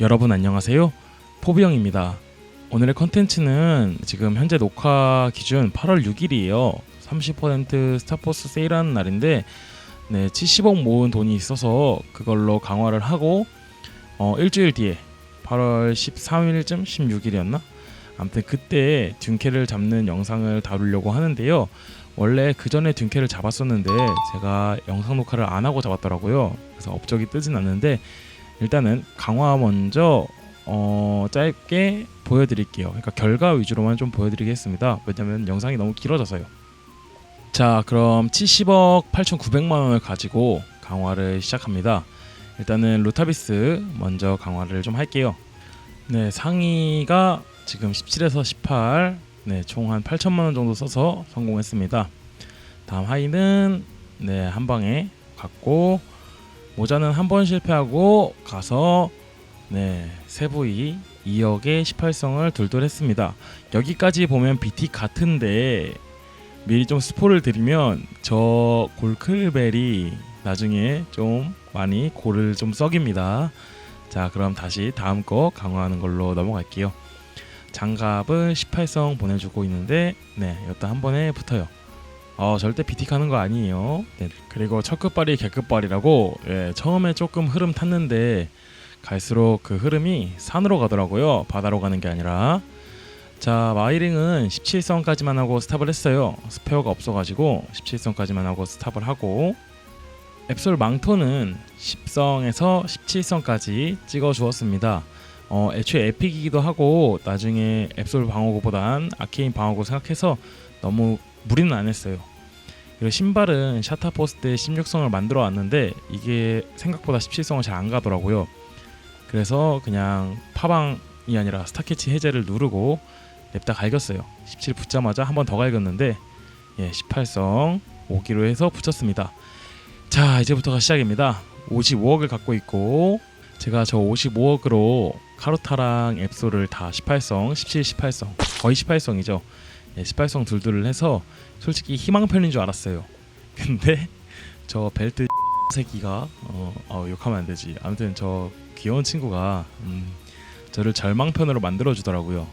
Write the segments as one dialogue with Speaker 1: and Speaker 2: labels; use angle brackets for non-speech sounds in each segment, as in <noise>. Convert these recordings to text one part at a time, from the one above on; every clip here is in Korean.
Speaker 1: 여러분 안녕하세요. 포비영입니다. 오늘의 컨텐츠는 지금 현재 녹화 기준 8월 6일이에요. 30% 스타포스 세일하는 날인데 네, 70억 모은 돈이 있어서 그걸로 강화를 하고 어, 일주일 뒤에 8월 13일쯤 16일이었나? 아무튼 그때 둔캐를 잡는 영상을 다루려고 하는데요. 원래 그 전에 둔캐를 잡았었는데 제가 영상 녹화를 안 하고 잡았더라고요. 그래서 업적이 뜨진 않는데 일단은 강화 먼저 어, 짧게 보여드릴게요. 그러니까 결과 위주로만 좀 보여드리겠습니다. 왜냐면 영상이 너무 길어져서요. 자, 그럼 70억 8,900만 원을 가지고 강화를 시작합니다. 일단은 루타비스 먼저 강화를 좀 할게요. 네, 상위가 지금 17에서 18, 네, 총 한 8천만 원 정도 써서 성공했습니다. 다음 하이는 네, 한 방에 갔고 모자는 한 번 실패하고 가서 네, 세부이 2억의 18성을 둘둘했습니다. 여기까지 보면 BT 같은데 미리 좀 스포를 드리면 저 골클벨이 나중에 좀 많이 골을 좀 썩입니다. 자, 그럼 다시 다음 거 강화하는 걸로 넘어갈게요. 장갑을 18성 보내주고 있는데 네, 이것도 한 번에 붙어요. 어, 절대 가는 거 아니에요. 네. 그리고 첫 끝발이 개끝발이라고 예, 처음에 조금 흐름 탔는데 갈수록 그 흐름이 산으로 가더라고요. 바다로 가는 게 아니라. 자, 마이링은 17성까지만 하고 스탑을 했어요. 스페어가 없어가지고 17성까지만 하고 스탑을 하고 앱솔 망토는 10성에서 17성까지 찍어 주었습니다. 어, 애초에 에픽이기도 하고 나중에 앱솔 방어구보단 아케인 방어구 생각해서 너무 무리는 안 했어요. 그리고 신발은 샤타 포스트 16성을 만들어 왔는데 이게 생각보다 17성을 잘 안 가더라고요. 그래서 그냥 파방이 아니라 스타캐치 해제를 누르고 냅다 갈겼어요. 17 붙자마자 한 번 더 갈겼는데 예, 18성 오기로 해서 붙였습니다. 자, 이제부터가 시작입니다. 55억을 갖고 있고 제가 저 55억으로 카루타랑 앱소를 다 18성, 17, 18성 거의 18성이죠. 예, 18성 둘둘을 해서 솔직히 희망편인 줄 알았어요. <laughs> 근데 저 벨트 <laughs> 새끼가 어, 어 욕하면 안 되지. 아무튼 저 귀여운 친구가 음, 저를 절망편으로 만들어 주더라고요.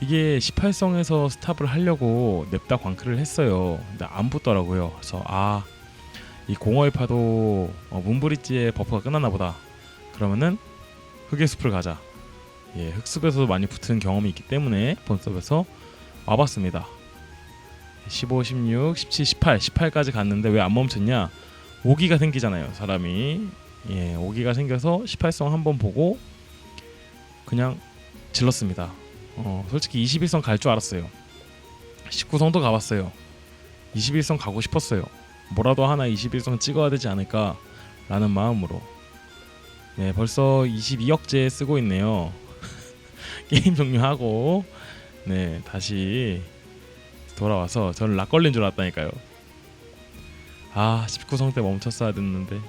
Speaker 1: 이게 18성에서 스탑을 하려고 냅다 광클을 했어요. 근데 안 붙더라고요. 그래서 아, 이 공허의 파도 어, 문브리지의 버프가 끝났나 보다. 그러면은 흑의 숲을 가자. 예, 흑숲에서도 많이 붙은 경험이 있기 때문에 본섭에서 와봤습니다. 15, 16, 17, 18, 18까지 갔는데 왜 안 멈췄냐? 오기가 생기잖아요, 사람이. 예, 오기가 생겨서 18성 한번 보고 그냥 질렀습니다. 어, 솔직히 21성 갈 줄 알았어요. 19성도 가봤어요. 21성 가고 싶었어요. 뭐라도 하나 21성 찍어야 되지 않을까라는 마음으로. 네, 벌써 22억째 쓰고 있네요. <laughs> 게임 종료하고 네, 다시 돌아와서 저는 락 걸린 줄 알았다니까요. 아, 19성 때 멈췄어야 됐는데.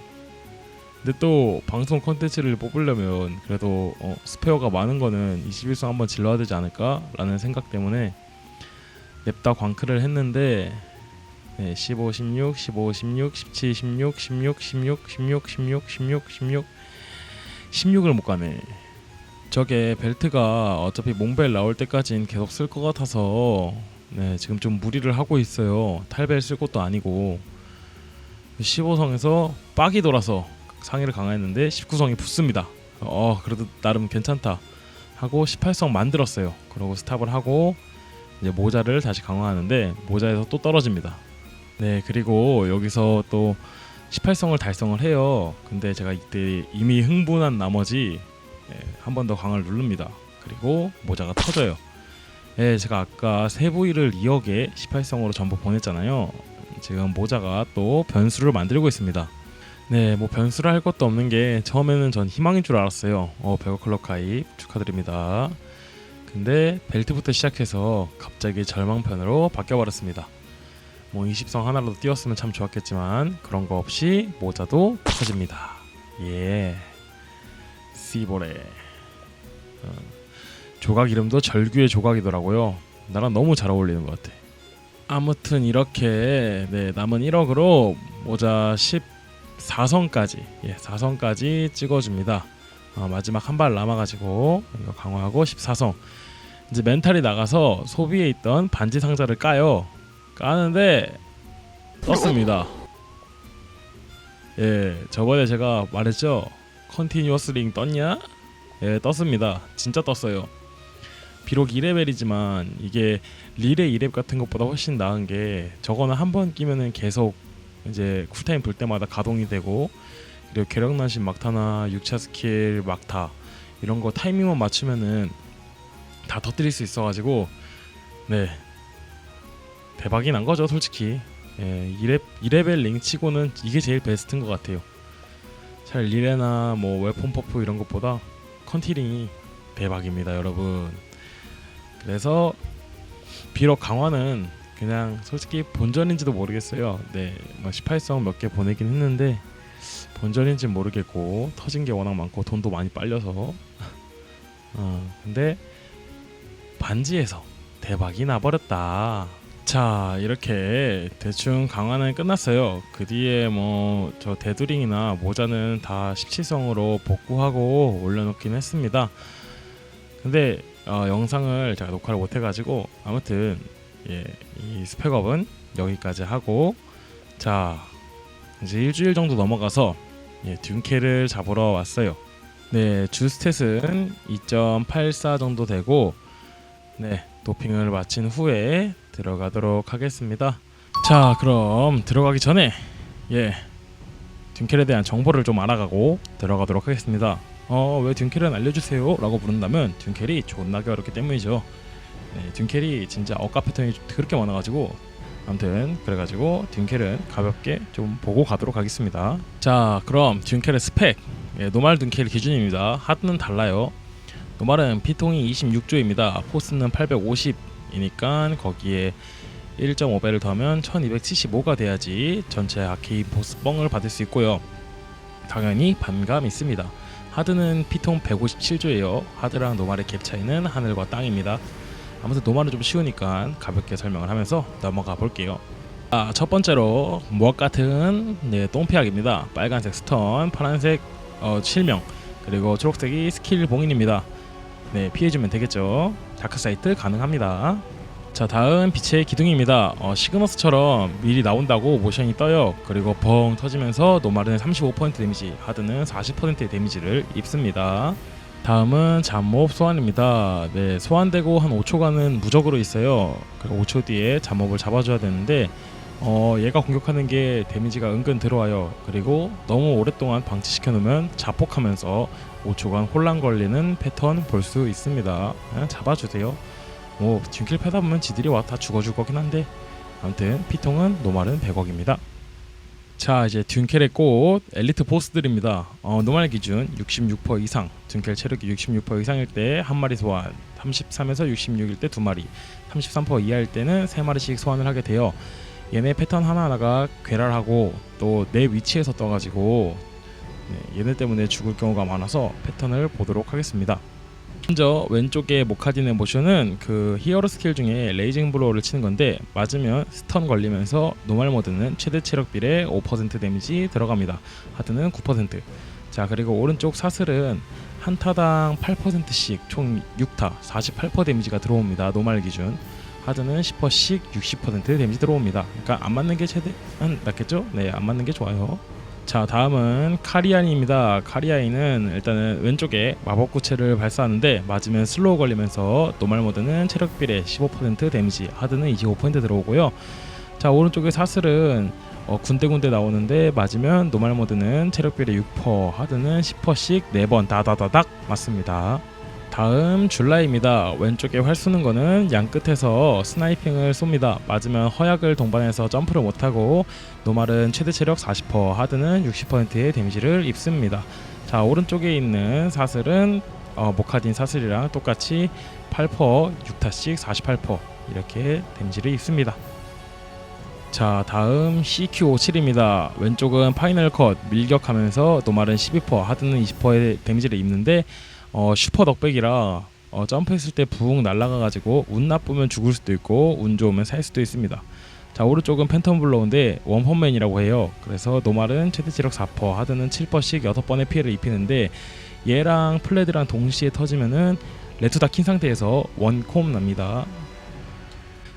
Speaker 1: 근데 또 방송 콘텐츠를 뽑으려면 그래도 어, 스페어가 많은 거는 21성 한번 질러야 되지 않을까라는 생각 때문에 냅다 광클을 했는데 네, 15, 16, 15, 16, 17, 16, 16, 16, 16, 16, 16, 16, 16을 못 가네. 저게 벨트가 어차피 몽벨 나올 때까진 계속 쓸 것 같아서 네, 지금 좀 무리를 하고 있어요. 탈벨 쓸 것도 아니고 15성에서 빡이 돌아서 상위를 강화했는데 19성이 붙습니다. 어 그래도 나름 괜찮다 하고 18성 만들었어요. 그러고 스탑을 하고 이제 모자를 다시 강화하는데 모자에서 또 떨어집니다. 네 그리고 여기서 또 18성을 달성을 해요. 근데 제가 이때 이미 흥분한 나머지 예, 한 번 더 강화를 누릅니다. 그리고 모자가 터져요. 예, 제가 아까 세부위를 2억에 18성으로 전부 보냈잖아요. 지금 모자가 또 변수를 만들고 있습니다. 네, 뭐 변수를 할 것도 없는 게 처음에는 전 희망인 줄 알았어요. 어, 배거 클럽 가입 축하드립니다. 근데 벨트부터 시작해서 갑자기 절망편으로 바뀌어버렸습니다. 뭐 20성 하나라도 띄웠으면 참 좋았겠지만 그런 거 없이 모자도 터집니다. 예, 씨보레. 어, 조각 이름도 절규의 조각이더라고요. 나랑 너무 잘 어울리는 것 같아. 아무튼 이렇게 네, 남은 1억으로 모자 14성까지 예, 4성까지 찍어줍니다. 어, 마지막 한 발 남아가지고 이거 강화하고 14성 이제 멘탈이 나가서 소비에 있던 반지 상자를 까요 까는데 떴습니다 예 저번에 제가 말했죠 컨티뉴어스 링 떴냐? 예 떴습니다. 진짜 떴어요. 비록 2레벨이지만 이게 릴의 2렙 같은 것보다 훨씬 나은 게 저거는 한 번 끼면은 계속 이제 쿨타임 돌 때마다 가동이 되고 그리고 괴력난신 막타나 6차 스킬 막타 이런 거 타이밍만 맞추면은 다 터뜨릴 수 있어가지고 네. 대박이 난 거죠 솔직히. 예, 2렙, 2레벨 링 치고는 이게 제일 베스트인 것 같아요 잘 리레나 뭐 웨폰 퍼프 이런 것보다 컨티링이 대박입니다 여러분. 그래서 비록 강화는 그냥 솔직히 본전인지도 모르겠어요. 네, 뭐 18성 몇 개 보내긴 했는데 본전인지 모르겠고 터진 게 워낙 많고 돈도 많이 빨려서. <laughs> 어, 근데 반지에서 대박이 나버렸다. 자 이렇게 대충 강화는 끝났어요. 그 뒤에 뭐 저 데두링이나 모자는 다 17성으로 복구하고 올려놓긴 했습니다. 근데 어, 영상을 제가 녹화를 못해가지고 아무튼 예, 이 스펙업은 여기까지 하고 자 이제 일주일 정도 넘어가서 예, 듄케를 잡으러 왔어요. 네, 주스탯은 2.84 정도 되고 네, 도핑을 마친 후에 들어가도록 하겠습니다. 자, 그럼 들어가기 전에 예, 듄켈에 대한 정보를 좀 알아가고 들어가도록 하겠습니다. 어, 왜 듄켈은 알려주세요? 라고 부른다면 듄켈이 존나게 어렵기 때문이죠. 네, 듄켈이 진짜 억가 패턴이 그렇게 많아가지고 아무튼 그래가지고 듄켈은 가볍게 좀 보고 가도록 하겠습니다. 자, 그럼 듄켈의 스펙 예, 노말 둔켈 기준입니다. 하드는 달라요. 노말은 피통이 26조입니다. 포스는 850 이니까 거기에 1.5배를 더하면 1275가 돼야지 전체 아케이 보스 뻥을 받을 수 있고요. 당연히 반감 있습니다. 하드는 피통 157조예요. 하드랑 노말의 갭 차이는 하늘과 땅입니다. 아무튼 노말은 좀 쉬우니까 가볍게 설명을 하면서 넘어가 볼게요. 아, 첫 번째로 무엇 같은 네, 똥피약입니다. 빨간색 스턴, 파란색 어, 실명 그리고 초록색이 스킬 봉인입니다. 네 피해주면 되겠죠. 다크 사이트 가능합니다. 자 다음 빛의 기둥입니다. 어, 시그너스처럼 미리 나온다고 모션이 떠요. 그리고 벙 터지면서 노말은 35% 데미지, 하드는 40%의 데미지를 입습니다. 다음은 잠몹 소환입니다. 네 소환되고 한 5초간은 무적으로 있어요. 그리고 5초 뒤에 잠몹을 잡아줘야 되는데 어 얘가 공격하는 게 데미지가 은근 들어와요. 그리고 너무 오랫동안 방치시켜 놓으면 자폭하면서 5초간 혼란 걸리는 패턴 볼 수 있습니다. 그냥 잡아주세요. 뭐 뒷길 패다 보면 지들이 와 다 죽어줄 거긴 한데 아무튼 피통은 노말은 100억입니다. 자 이제 듄켈의 꽃 엘리트 보스들입니다. 어, 노말 기준 66% 이상 듄켈 체력이 66% 이상일 때 한 마리 소환 33에서 66일 때 두 마리 33% 이하일 때는 세 마리씩 소환을 하게 돼요. 얘네 패턴 하나하나가 괴랄하고 또 내 위치에서 떠가지고 네, 얘네 때문에 죽을 경우가 많아서 패턴을 보도록 하겠습니다. 먼저 왼쪽에 모카딘의 모션은 그 히어로 스킬 중에 레이징 블로우를 치는 건데 맞으면 스턴 걸리면서 노말 모드는 최대 체력 비례 5% 데미지 들어갑니다. 하드는 9%. 자 그리고 오른쪽 사슬은 한 타당 8%씩 총 6타 48% 데미지가 들어옵니다. 노말 기준. 하드는 10%씩 60% 데미지 들어옵니다. 그러니까 안 맞는 게 최대한 낫겠죠? 네, 안 맞는 게 좋아요. 자, 다음은 카리아니입니다. 카리아인은 일단은 왼쪽에 마법 구체를 발사하는데 맞으면 슬로우 걸리면서 노말 모드는 체력 비례 15% 데미지, 하드는 25% 들어오고요. 자, 오른쪽에 사슬은 어, 군데군데 나오는데 맞으면 노말 모드는 체력 비례 6%, 하드는 10%씩 4번 다다다닥 맞습니다. 다음 줄라입니다. 왼쪽에 활 쏘는 거는 양 끝에서 스나이핑을 쏩니다. 맞으면 허약을 동반해서 점프를 못하고 노말은 최대 체력 40%, 하드는 60%의 데미지를 입습니다. 자 오른쪽에 있는 사슬은 어, 모카딘 사슬이랑 똑같이 8%, 6타씩 48% 이렇게 데미지를 입습니다. 자 다음 CQ57입니다. 왼쪽은 파이널 컷 밀격하면서 노말은 12%, 하드는 20%의 데미지를 입는데 어, 슈퍼 덕백이라 어, 점프했을 때 붕 날아가가지고 운 나쁘면 죽을 수도 있고 운 좋으면 살 수도 있습니다. 자 오른쪽은 팬텀 블로우인데 원펀맨이라고 해요. 그래서 노말은 최대 체력 4%, 하드는 7%씩 6번의 피해를 입히는데 얘랑 플레드랑 동시에 터지면은 레투 다킨 상태에서 원콤 납니다.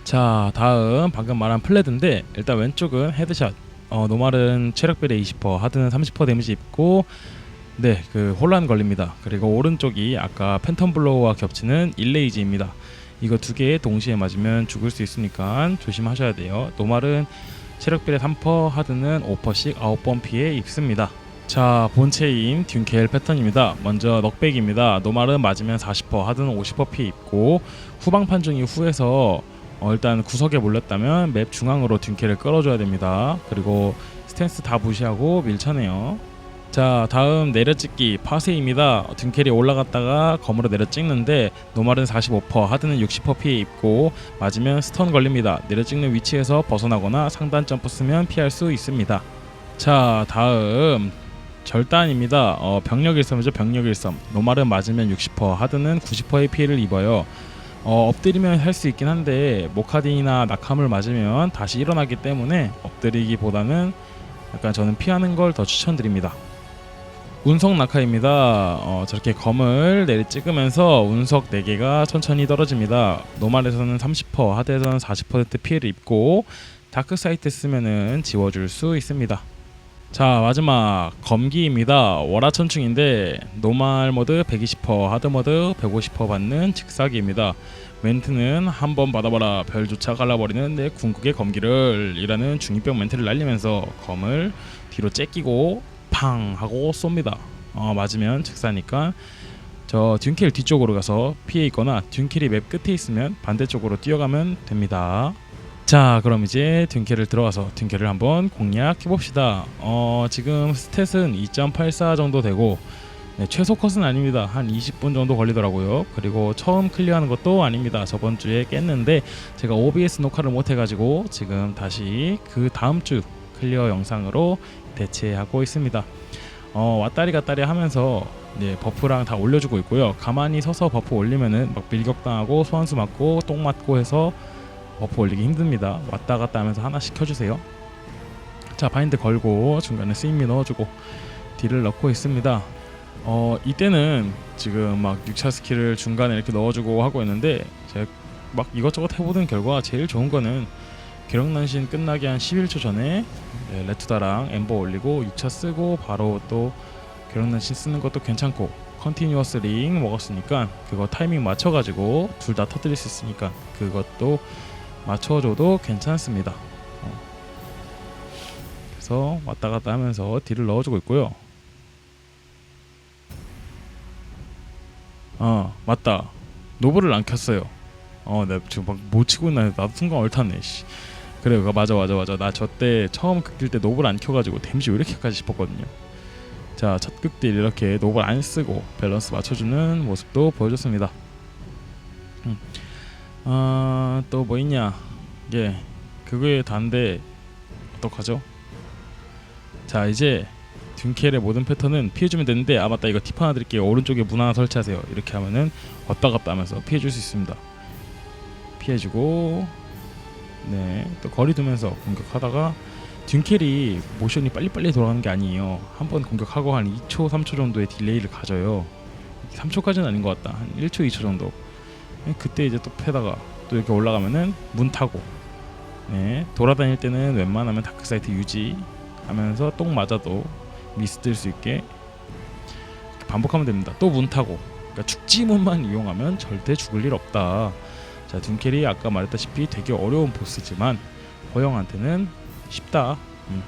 Speaker 1: 자 다음 방금 말한 플레드인데 일단 왼쪽은 헤드샷 어, 노말은 체력 비례 20% 하드는 30% 데미지 입고 네 그 혼란 걸립니다. 그리고 오른쪽이 아까 팬텀 블로우와 겹치는 일레이지입니다. 이거 두 개 동시에 맞으면 죽을 수 있으니까 조심하셔야 돼요. 노말은 체력 비례 3% 하드는 5%씩 9번 피해 입습니다. 자 본체인 듄케일 패턴입니다. 먼저 넉백입니다. 노말은 맞으면 40% 하드는 50% 피해 입고 후방 판정 이후에서 어, 일단 구석에 몰렸다면 맵 중앙으로 듄케를 끌어줘야 됩니다. 그리고 스탠스 다 무시하고 밀쳐내요. 자 다음 내려찍기 파세입니다. 듄켈이 올라갔다가 검으로 내려찍는데 노말은 45% 하드는 60% 피해 입고 맞으면 스턴 걸립니다. 내려찍는 위치에서 벗어나거나 상단 점프 쓰면 피할 수 있습니다. 자 다음 절단입니다. 어, 병력 일섬이죠 병력 일섬. 노말은 맞으면 60% 하드는 90%의 피해를 입어요. 어, 엎드리면 할 수 있긴 한데 모카딘이나 낙함을 맞으면 다시 일어나기 때문에 엎드리기보다는 약간 저는 피하는 걸 더 추천드립니다. 운석 낙하입니다. 어, 저렇게 검을 내리 찍으면서 운석 4개가 천천히 떨어집니다. 노말에서는 30%, 하드에서는 40% 피해를 입고 다크 사이트 쓰면은 지워줄 수 있습니다. 자 마지막 검기입니다. 월화천충인데 노말 모드 120% 하드 모드 150% 받는 직사기입니다. 멘트는 한 번 받아봐라 별조차 갈라버리는 내 궁극의 검기를 이라는 중이병 멘트를 날리면서 검을 뒤로 째끼고 팡 하고 쏩니다. 어, 맞으면 직사니까. 저 듄켈 뒤쪽으로 가서 피해 있거나 듄켈이 맵 끝에 있으면 반대쪽으로 뛰어가면 됩니다. 자 그럼 이제 듄켈을 들어가서 듄켈을 한번 공략해 봅시다. 어 지금 스탯은 2.84 정도 되고 네, 최소 컷은 아닙니다. 한 20분 정도 걸리더라고요. 그리고 처음 클리어하는 것도 아닙니다. 저번 주에 깼는데 제가 OBS 녹화를 못 해가지고 지금 다시 그 다음 주 클리어 영상으로 대체하고 있습니다 어 왔다리 갔다리 하면서 네, 버프랑 다 올려주고 있고요 가만히 서서 버프 올리면은 막 밀격당하고 소환수 맞고 똥 맞고 해서 버프 올리기 힘듭니다. 왔다 갔다 하면서 하나씩 켜주세요. 자 바인드 걸고 중간에 스윙미 넣어주고 딜을 넣고 있습니다. 어 이때는 지금 막 6차 스킬을 중간에 이렇게 넣어주고 하고 있는데 제가 막 이것저것 해보던 결과 제일 좋은 거는 기력난신 끝나기 한 11초 전에 네, 레투다랑 엠버 올리고 6차 쓰고 바로 또 기력난신 쓰는 것도 괜찮고 컨티뉴어스 링 먹었으니까 그거 타이밍 맞춰가지고 둘 다 터뜨릴 수 있으니까 그것도 맞춰줘도 괜찮습니다. 어. 그래서 왔다 갔다 하면서 딜을 넣어주고 있고요. 어 맞다. 노브를 안 켰어요. 어 내가 지금 막 못 치고 있나 나도 순간 얼타네. 씨. 그래 그 맞아 맞아 맞아 나 저 때 처음 극딜 때 노브를 안 켜가지고 데미지 왜 이렇게까지 싶었거든요. 자 첫 극딜 이렇게 노브를 안 쓰고 밸런스 맞춰주는 모습도 보여줬습니다. 음. 아, 또 뭐 있냐? 예. 그거에 단데 어떡하죠? 자, 이제 듄켈의 모든 패턴은 피해주면 되는데 아 맞다 이거 팁 하나 드릴게요 오른쪽에 문 하나 설치하세요 이렇게 하면은 왔다 갔다 하면서 피해줄 수 있습니다 피해주고 네 또 거리 두면서 공격하다가 듄켈이 모션이 빨리빨리 돌아가는 게 아니에요. 한 번 공격하고 한 2초 3초 정도의 딜레이를 가져요. 3초까지는 아닌 것 같다. 한 1초 2초 정도. 그때 이제 또 패다가 또 이렇게 올라가면은 문 타고 네 돌아다닐 때는 웬만하면 다크 사이트 유지하면서 똥 맞아도 미스 뜰 수 있게 반복하면 됩니다. 또 문 타고. 그러니까 축지문만 이용하면 절대 죽을 일 없다. 자 둔켈이 아까 말했다시피 되게 어려운 보스지만 호영한테는 쉽다. 음.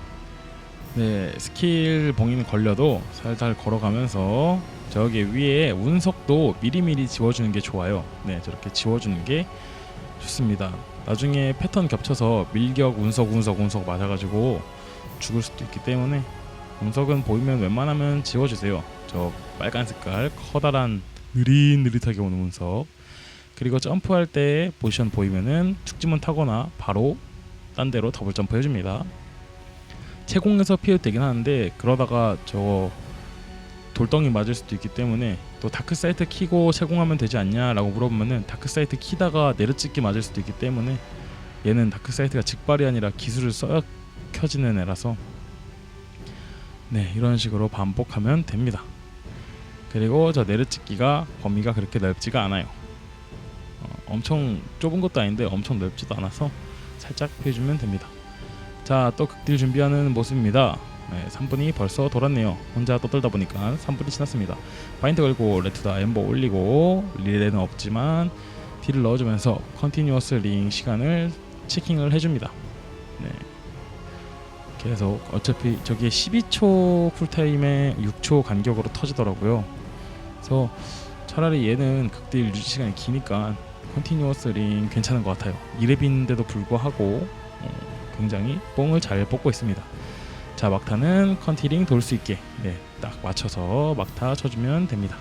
Speaker 1: 네 스킬 봉인 걸려도 살살 걸어가면서 저기 위에 운석도 미리미리 지워주는 게 좋아요. 네, 저렇게 지워주는 게 좋습니다. 나중에 패턴 겹쳐서 밀격 운석 운석 운석 맞아가지고 죽을 수도 있기 때문에 운석은 보이면 웬만하면 지워주세요. 저 빨간 색깔 커다란 느릿느릿하게 오는 운석 그리고 점프할 때 포지션 보이면은 축지문 타거나 바로 딴 데로 더블 점프 해줍니다. 채공에서 피해도 되긴 하는데 그러다가 저 돌덩이 맞을 수도 있기 때문에 또 다크 사이트 키고 채공하면 되지 않냐라고 물어보면은 다크 사이트 키다가 내려찍기 맞을 수도 있기 때문에 얘는 다크 사이트가 직발이 아니라 기술을 써야 켜지는 애라서 네 이런 식으로 반복하면 됩니다. 그리고 저 내려찍기가 범위가 그렇게 넓지가 않아요. 어, 엄청 좁은 것도 아닌데 엄청 넓지도 않아서 살짝 피해주면 됩니다. 자, 또 극딜 준비하는 모습입니다. 네, 3분이 벌써 돌았네요. 혼자 떠들다 보니까 3분이 지났습니다. 바인드 걸고 레투다 엠버 올리고 릴레는 없지만 딜을 넣어주면서 컨티뉴어스 링 시간을 체킹을 해줍니다. 네. 계속 어차피 저게 12초 쿨타임에 6초 간격으로 터지더라고요. 그래서 차라리 얘는 극딜 유지 시간이 기니까 컨티뉴어스 링 괜찮은 것 같아요. 2렙인데도 불구하고 어, 굉장히 뽕을 잘 뽑고 있습니다. 자 막타는 컨티링 돌 수 있게 네, 딱 맞춰서 막타 쳐주면 됩니다.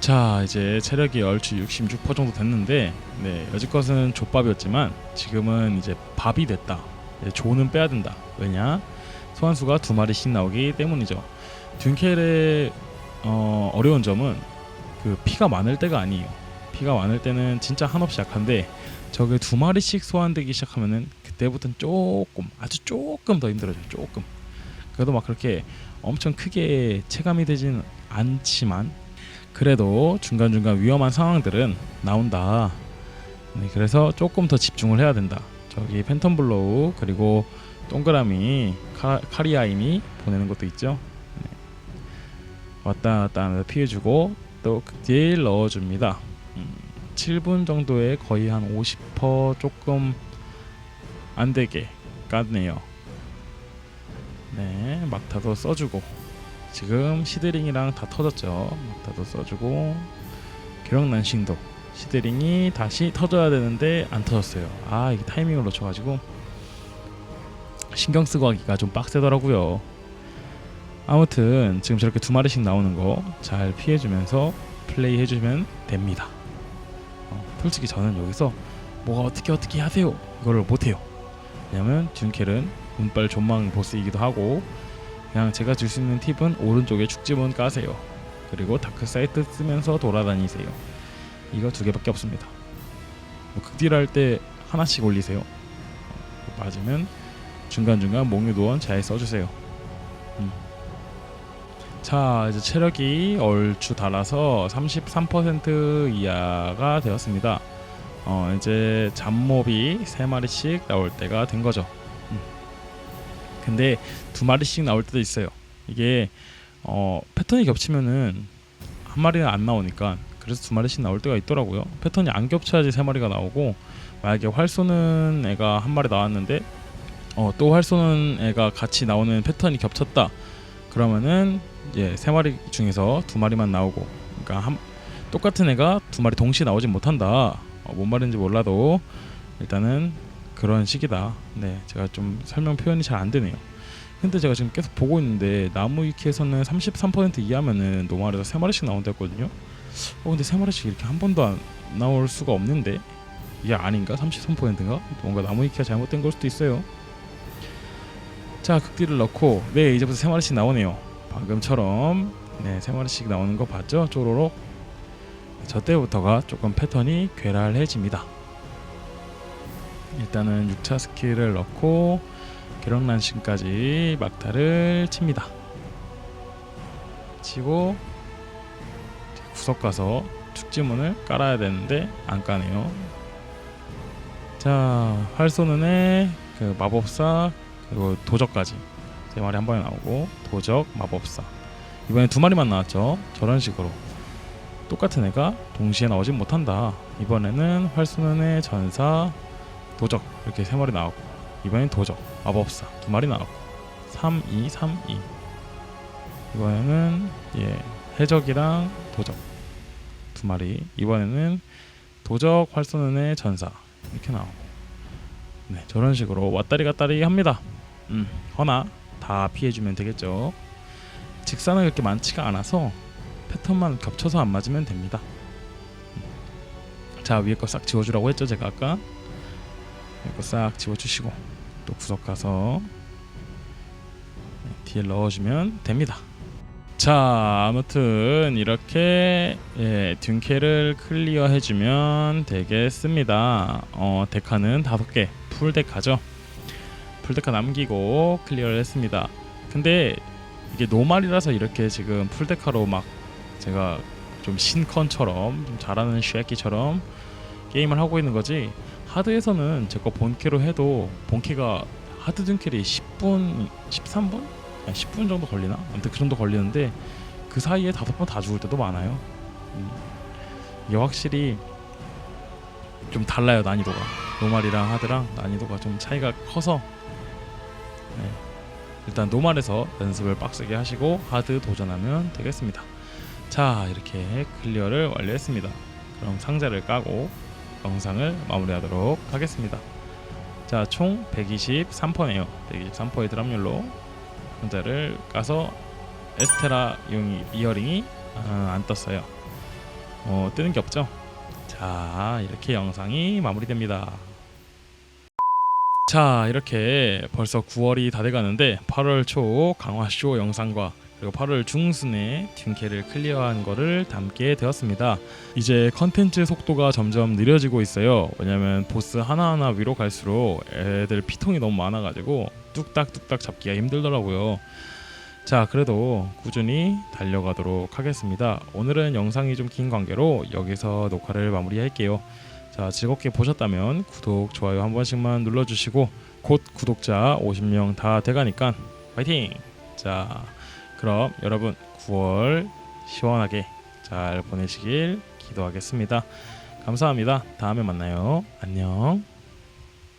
Speaker 1: 자 이제 체력이 얼추 66% 정도 됐는데 네, 여지껏은 족밥이었지만 지금은 이제 밥이 됐다. 네, 조는 빼야 된다. 왜냐 소환수가 두 마리씩 나오기 때문이죠. 둔켈의 어, 어려운 점은 그 피가 많을 때가 아니에요. 피가 많을 때는 진짜 한없이 약한데 저게 두 마리씩 소환되기 시작하면은 그때부터는 조금 아주 조금 더 힘들어져요. 조금. 그래도 막 그렇게 엄청 크게 체감이 되진 않지만 그래도 중간중간 위험한 상황들은 나온다. 네, 그래서 조금 더 집중을 해야 된다. 저기 팬텀 블로우 그리고 동그라미 카, 카리아인이 보내는 것도 있죠. 네. 왔다 갔다 하면서 피해주고 또 극딜 넣어줍니다. 음, 7분 정도에 거의 한 50% 조금 안 되게 깠네요. 네, 막타도 써주고 지금 시드링이랑 다 터졌죠. 막타도 써주고 기억난신도 시드링이 다시 터져야 되는데 안 터졌어요. 아 이게 타이밍을 놓쳐가지고 신경 쓰고 하기가 좀 빡세더라고요. 아무튼 지금 저렇게 두 마리씩 나오는 거 잘 피해주면서 플레이 해주면 됩니다. 어, 솔직히 저는 여기서 뭐가 어떻게 어떻게 하세요 이거를 못해요. 왜냐면 둔켈은 운빨 존망 보스이기도 하고 그냥 제가 줄 수 있는 팁은 오른쪽에 축지문 까세요. 그리고 다크 사이트 쓰면서 돌아다니세요. 이거 두 개밖에 없습니다. 뭐 극딜 할 때 하나씩 올리세요. 어, 맞으면 중간 중간 몽유도원 잘 써주세요. 음. 자 이제 체력이 얼추 달아서 33% 이하가 되었습니다. 어 이제 잡몹이 세 마리씩 나올 때가 된 거죠. 음. 근데 두 마리씩 나올 때도 있어요. 이게 어 패턴이 겹치면은 한 마리는 안 나오니까 그래서 두 마리씩 나올 때가 있더라고요. 패턴이 안 겹쳐야지 세 마리가 나오고 만약에 활 쏘는 애가 한 마리 나왔는데 어, 또 활 쏘는 애가 같이 나오는 패턴이 겹쳤다. 그러면은 이제 세 마리 중에서 두 마리만 나오고, 그러니까 한, 똑같은 애가 두 마리 동시에 나오진 못한다. 어, 뭔 말인지 몰라도 일단은 그런 식이다. 네, 제가 좀 설명 표현이 잘 안 되네요. 근데 제가 지금 계속 보고 있는데 나무 위키에서는 33% 이하면은 노말에서 세 마리씩 나온다 했거든요. 어 근데 세 마리씩 이렇게 한 번도 안 나올 수가 없는데 이게 아닌가? 33%인가? 뭔가 나무 위키가 잘못된 걸 수도 있어요. 자 극딜을 넣고 네 이제부터 세 마리씩 나오네요. 방금처럼 네 세 마리씩 나오는 거 봤죠? 쪼로록 저 때부터가 조금 패턴이 괴랄해집니다. 일단은 6차 스킬을 넣고 계력난신까지 막타를 칩니다. 치고 구석 가서 축지문을 깔아야 되는데 안 까네요. 자, 활 쏘는 애 그 마법사 그리고 도적까지 세 마리 한 번에 나오고 도적 마법사. 이번에 두 마리만 나왔죠. 저런 식으로. 똑같은 애가 동시에 나오진 못한다. 이번에는 활 쏘는 애 전사 도적. 이렇게 세 마리 나왔고 이번엔 도적 마법사 두 마리 나왔고. 3, 2, 3, 2 이번에는 예 해적이랑 도적 두 마리. 이번에는 도적 활 쏘는 애 전사 이렇게 나오고. 네 저런 식으로 왔다리 갔다리 합니다. 음 허나 다 피해주면 되겠죠. 직사는 그렇게 많지가 않아서 패턴만 겹쳐서 안 맞으면 됩니다. 음. 자 위에 거 싹 지워주라고 했죠 제가 아까? 위에 거싹 지워주시고 또 구석 가서 네, 뒤에 넣어주면 됩니다. 자 아무튼 이렇게 예, 둔캐를 클리어 해주면 되겠습니다. 어, 데카는 다섯 개 풀데카죠 풀데카 남기고 클리어를 했습니다. 근데 이게 노말이라서 이렇게 지금 풀데카로 막 제가 좀 신컨처럼 좀 잘하는 쉐키처럼 게임을 하고 있는 거지 하드에서는 제거 본캐로 해도 본캐가 하드 둔캐리 10분 13분? 10분 정도 걸리나? 아무튼 그 정도 걸리는데 그 사이에 다섯 번 다 죽을 때도 많아요. 음. 이게 확실히 좀 달라요 난이도가 노말이랑 하드랑 난이도가 좀 차이가 커서 네. 일단 노말에서 연습을 빡세게 하시고 하드 도전하면 되겠습니다. 자 이렇게 클리어를 완료했습니다. 그럼 상자를 까고 영상을 마무리하도록 하겠습니다. 자 총 123퍼네요. 123퍼의 드랍률로 상자를 까서 에스테라 용이 이어링이 아, 안 떴어요. 어, 뜨는 게 없죠? 자 이렇게 영상이 마무리됩니다 자 이렇게 벌써 9월이 다 돼가는데 8월 초 강화쇼 영상과 그리고 8월 중순에 팀캐를 클리어한 거를 담게 되었습니다. 이제 컨텐츠 속도가 점점 느려지고 있어요. 왜냐면 보스 하나하나 위로 갈수록 애들 피통이 너무 많아가지고 뚝딱뚝딱 잡기가 힘들더라고요. 자 그래도 꾸준히 달려가도록 하겠습니다. 오늘은 영상이 좀 긴 관계로 여기서 녹화를 마무리할게요 자 즐겁게 보셨다면 구독 좋아요 한 번씩만 눌러주시고 곧 구독자 50명 다 돼가니까 파이팅! 자 그럼 여러분 9월 시원하게 잘 보내시길 기도하겠습니다. 감사합니다. 다음에 만나요. 안녕